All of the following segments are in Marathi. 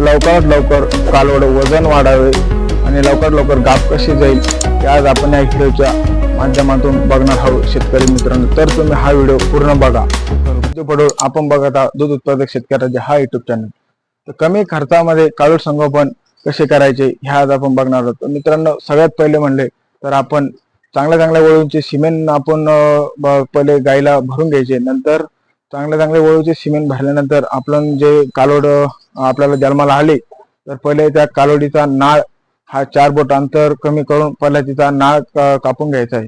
लवकरात लवकर कालवड वजन वाढावे आणि लवकरात लवकर गाप कशी जाईल हे आज आपण या व्हिडिओच्या माध्यमातून बघणार आहोत. शेतकरी मित्रांनो तर तुम्ही हा व्हिडिओ पूर्ण बघा. पडोळ आपण बघत आहात दूध उत्पादक शेतकऱ्याचे हा युट्यूब चॅनल तर कमी खर्चामध्ये काळूड संगोपन कसे करायचे हे आज आपण बघणार आहोत. मित्रांनो सगळ्यात पहिले म्हणले तर आपण चांगल्या चांगल्या वळूंचे सिमेंट आपण पहिले गाईला भरून घ्यायचे. नंतर चांगल्या चांगल्या वळूचे सिमेंट भरल्यानंतर आपण जे कालोड आपल्याला जन्माला आले तर पहिले त्या कालोडीचा नाळ हा चार बोट अंतर कमी करून पहिला तिचा नाळ कापून घ्यायचा आहे.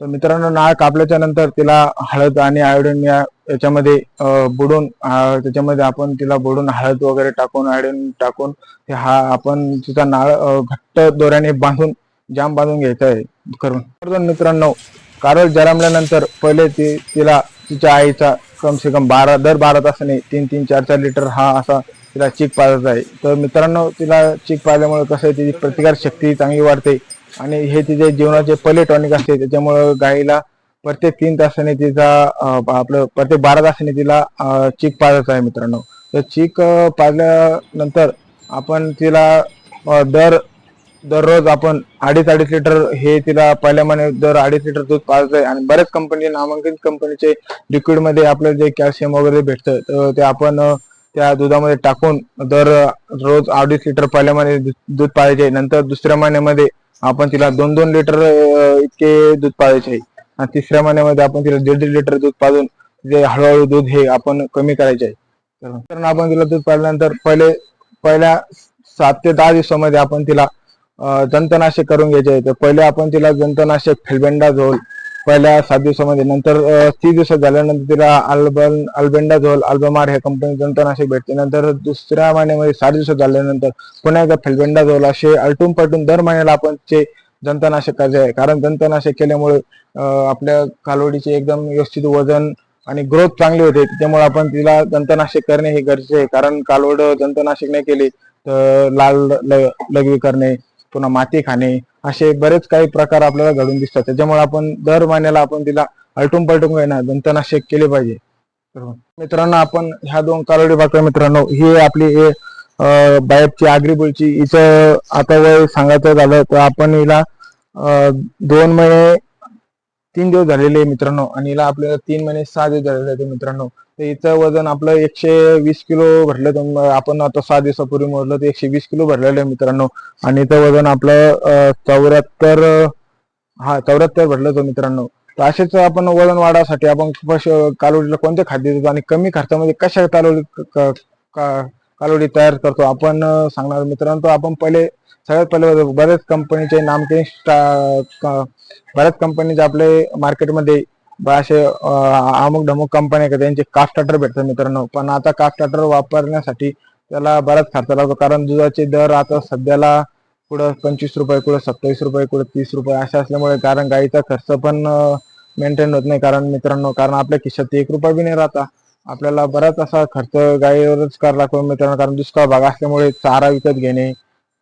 तर मित्रांनो नाळ कापल्याच्या नंतर तिला हळद आणि आयोडीन या याच्यामध्ये बुडून त्याच्यामध्ये आपण तिला बुडून हळद वगैरे टाकून आयोडीन टाकून हा आपण तिचा नाळ घट्ट दोऱ्याने बांधून जाम बांधून घ्यायचा आहे. करून. मित्रांनो कारळ जन्मल्यानंतर पहिले ती तिला तिच्या आईचा कम से कम बारा दर बारा तासाने तीन तीन चार चार लिटर हा असा तिला चीक पाजत आहे. तर मित्रांनो तिला चीक पाजल्यामुळे कसं आहे तिची प्रतिकार शक्ती चांगली वाढते आणि हे तिचे जीवनाचे पहिले टॉनिक असते. त्याच्यामुळे गाईला प्रत्येक तीन तासाने तिचा आपलं प्रत्येक बारा तासाने तिला चीक पाजत आहे मित्रांनो. तर चीक पाजल्यानंतर आपण तिला दर दररोज आपण अडीच अडीच लिटर हे तिला पहिल्या महिन्यात दर अडीच लिटर दूध पाजत आहे आणि बऱ्याच कंपनी नामांकित कंपनीचे लिक्विडमध्ये आपल्याला जे कॅल्शियम वगैरे भेटतं तर ते आपण त्या दुधामध्ये टाकून दर रोज अडीच लिटर पहिल्या महिन्यात दूध- पाळायचे नंतर दुसऱ्या महिन्यामध्ये आपण तिला दोन दोन लिटर इतके दूध पाळायचे आणि तिसऱ्या महिन्यामध्ये आपण तिला दीड दीड लिटर दूध पाजून जे हळूहळू दूध हे आपण कमी करायचे. आहे आपण तिला दूध पाळल्यानंतर पहिले पहिल्या सात ते दहा दिवसामध्ये आपण तिला जंतनाशक करून घ्यायचे आहे तर पहिले आपण तिला जंतनाशक फेलबेंडा झोल पहिल्या सात दिवसामध्ये नंतर तीस दिवसात झाल्यानंतर तिला अल्बन अल्बेंडा झोल अल्बमार ह्या कंपनी जंतनाशक भेटते. नंतर दुसऱ्या महिन्यामध्ये सात दिवसात झाल्यानंतर पुन्हा एकदा फेलबेंडा झोल असे अलटून पलटून दर महिन्याला आपण ते जंतनाशक करायचे आहे. कारण जंतनाशक केल्यामुळे आपल्या कालवडीचे एकदम व्यवस्थित वजन आणि ग्रोथ चांगली होते. त्यामुळे आपण तिला जंतनाशक करणे हे गरजेचे आहे. कारण कालवड जंतनाशक नाही केले तर लाल लघवी करणे पुन्हा माती खाणे असे बरेच काही प्रकार आपल्याला घडून दिसतात. त्याच्यामुळे आपण दर महिन्याला आपण तिला अलटून पलटून घेणार दंतनाशक केले पाहिजे. मित्रांनो आपण ह्या दोन कारोडी बाकड्या मित्रांनो ही आपली हे, बायपची आग्रीबुलची हिचं आता वय सांगायचं झालं तर आपण हिला दोन महिने तीन दिवस झालेले मित्रांनो. आणि हिला आपल्याला तीन महिने सहा दिवस झालेले आहेत मित्रांनो. हिचं वजन आपलं एकशे वीस किलो भरलं तर आपण आता सहा दिवसापूर्वी मोजलं तर एकशे वीस किलो भरलेलं आहे मित्रांनो. आणि हिचं वजन आपलं चौऱ्याहत्तर हा चौऱ्याहत्तर भरलं होतं मित्रांनो. तर असेच आपण वजन वाढासाठी आपण कालोडीला कोणते खाद्य देतो आणि कमी खर्चामध्ये कशा कालोडी का- कालोडी तयार करतो? आपण सांगणार मित्रांनो आपण पहिले सगळ्यात पहिले बऱ्याच कंपनीचे नामके बऱ्याच कंपनीचे आपले मार्केटमध्ये असे अमुक ढमुक कंपन्या का त्यांचे काफ स्टार्टर भेटतात मित्रांनो. पण आता काफ स्टार्टर वापरण्यासाठी त्याला बराच खर्च लागतो. कारण दुधाचे दर आता सध्याला कुठं पंचवीस रुपये कुठं सत्तावीस रुपये कुठं तीस रुपये असे असल्यामुळे कारण गाईचा खर्च पण मेंटेन होत नाही. कारण मित्रांनो कारण आपल्या खिशात एक रुपया बी नाही राहता. आपल्याला बराच असा खर्च गाईवरच करावा लागतो मित्रांनो. कारण दुष्काळ भाग असल्यामुळे चारा विकत घेणे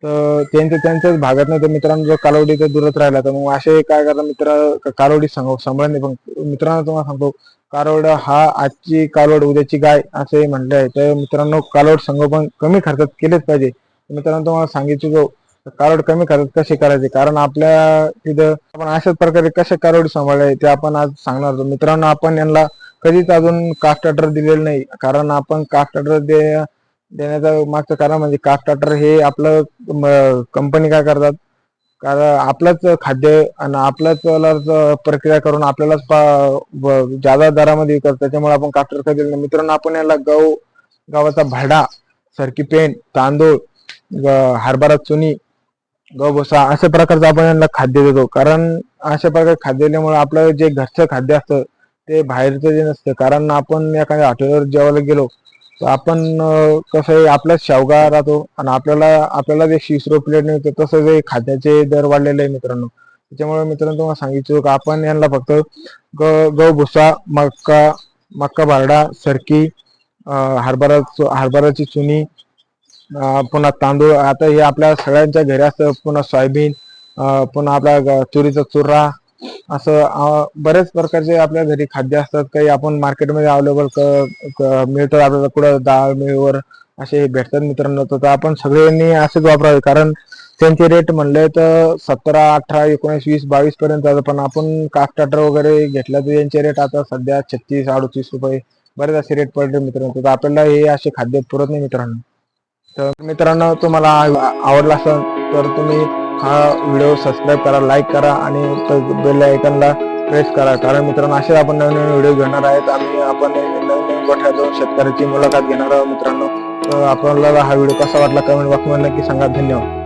तर त्यांचं त्यांच्याच भागात नाही तर मित्रांनो जर कालवडी तर दूरच राहिला तर मग असे काय करा मित्र कालवडी सांगू सांभाळत नाही पण मित्रांनो तुम्हाला सांगतो कारोड हा आजची कालवड उद्याची गाय असे म्हटले आहे. तर मित्रांनो कालवड संगोपन कमी खर्चात केलेच पाहिजे. मित्रांनो तुम्हाला सांगितलं कालवड कमी खर्चात कसे करायचे? कारण आपल्या तिथं आपण अशाच प्रकारे कसे कारोड सांभाळले ते आपण आज सांगणार आहोत. मित्रांनो आपण यांना कधीच अजून कास्ट ऑर्डर दिलेलं नाही. कारण आपण कास्ट ऑर्डर दे देण्याचं मागचं कारण म्हणजे कास्ट टाटर हे आपलं कंपनी काय करतात? कारण आपलंच खाद्य आणि आपल्याच प्रक्रिया करून आपल्यालाच पा- ब- जादा दरामध्ये विकत त्याच्यामुळे आपण कास्ट ऑर्डर नाही. मित्रांनो आपण याला गहू गव्हाचा भाडा सरकी पेंट तांदूळ ग- हरभरा चुनी गहू भुसा अशा प्रकारचं आपण यांना खाद्य देतो. कारण अशा प्रकारे खाद्य दिल्यामुळे आपलं जे घरचं खाद्य असतं ते बाहेरचं जे नसतं. कारण आपण एखाद्या हॉटेलवर जेवायला गेलो आपण कसं आहे आपलाच शावगा राहतो आणि आपल्याला आपल्याला जे वीस रुपये प्लेट मिळतं तसं जे खाद्याचे दर वाढलेले आहे मित्रांनो. त्याच्यामुळे मित्रांनो तुम्हाला सांगितलं की आपण यांना फक्त ग गहू भुसा मक्का मक्का बारडा सरकी हरभरा हरभराची चुनी पुन्हा तांदूळ आता हे आपल्या सगळ्यांच्या घरी असतं पुन्हा सोयाबीन पुन्हा आपला ग- तुरीचा चुरा असं बऱ्याच बरेच प्रकारचे आपल्या घरी खाद्य असतात काही आपण मार्केटमध्ये अवेलेबल मिळतात आपल्याला कुठं डाळ मिळवर असे भेटतात मित्रांनो तर आपण सगळ्यांनी असेच वापरावे. कारण त्यांचे रेट म्हणले तर सतरा अठरा एकोणीस वीस बावीस पर्यंत पण आपण काकटाटर वगैरे घेतला तर यांचे रेट आता सध्या छत्तीस अडतीस रुपये बरेच असे रेट पडले मित्रांनो. तर आपल्याला हे असे खाद्य पुरत नाही मित्रांनो. तर मित्रांनो तुम्हाला आवडला असेल तर तुम्ही हा व्हिडिओ सबस्क्राईब करा लाईक करा आणि बेल आयकनला प्रेस करा. कारण मित्रांनो असेच आपण नवीन नवीन व्हिडिओ घेणार आहेत. आणि आपण नवीन नवीन गोठ्या जाऊन शेतकऱ्याची मुलाखत घेणार आहोत मित्रांनो. तर आपल्याला हा व्हिडिओ कसा वाटला कमेंट बॉक्समध्ये नक्की सांगा. धन्यवाद.